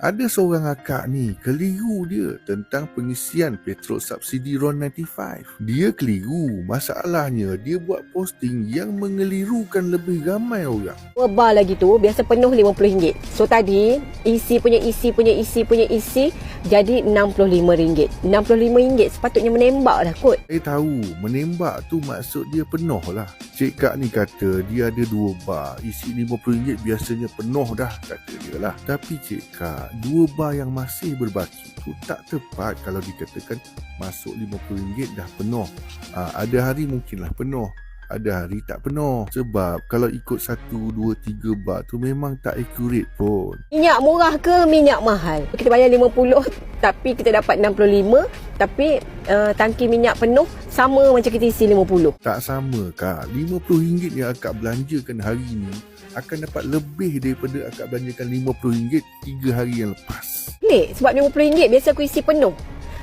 Ada seorang akak ni keliru dia tentang pengisian petrol subsidi RON 95. Dia keliru. Masalahnya dia buat posting yang mengelirukan lebih ramai orang. Dua bar lagi tu biasa penuh RM50. So tadi isi punya isi punya isi punya isi jadi RM65. RM65 sepatutnya menembak dah kot. Eh tahu, menembak tu maksud dia penuh lah. Cik Kak ni kata dia ada dua bar. Isi RM50 biasanya penuh dah kata dia lah. Tapi Cik Kak, dua bar yang masih berbaki tu tak tepat kalau dikatakan masuk RM50 dah penuh. Ha, ada hari mungkinlah penuh. Ada hari tak penuh. Sebab kalau ikut satu, dua, tiga bar tu memang tak accurate pun. Minyak murah ke minyak mahal? Kita bayar RM50 tapi kita dapat RM65 tapi uh, tangki minyak penuh sama macam kita isi RM50. Tak sama kak. RM50 yang akak belanjakan hari ni akan dapat lebih daripada akak belanjakan RM50 tiga hari yang lepas. Pelik sebab RM50 biasa aku isi penuh.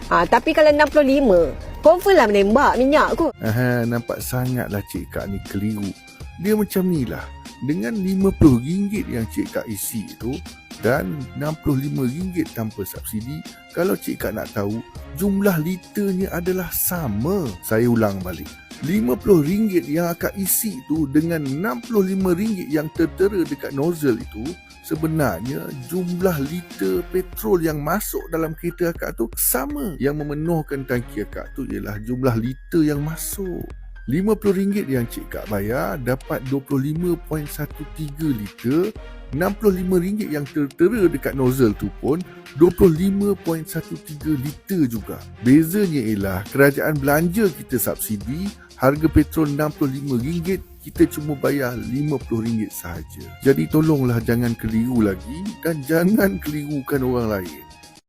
Ha, tapi kalau RM65, confirm lah menembak minyak aku. Aha, nampak sangatlah Cik Kak ni keliru. Dia macam ni lah. Dengan RM50 yang Cik Kak isi tu dan RM65 tanpa subsidi, kalau Cik Kak nak tahu, jumlah liternya adalah sama. Saya ulang balik. RM50 yang akak isi tu dengan RM65 yang tertera dekat nozzle itu sebenarnya jumlah liter petrol yang masuk dalam kereta akak tu sama. Yang memenuhkan tangki akak tu ialah jumlah liter yang masuk. RM50 yang Cik Kak bayar dapat 25.13 liter. RM65 yang tertera dekat nozzle tu pun 25.13 liter juga. Bezanya ialah kerajaan belanja kita subsidi, harga petrol RM65 kita cuma bayar RM50 sahaja. Jadi tolonglah jangan keliru lagi dan jangan kelirukan orang lain.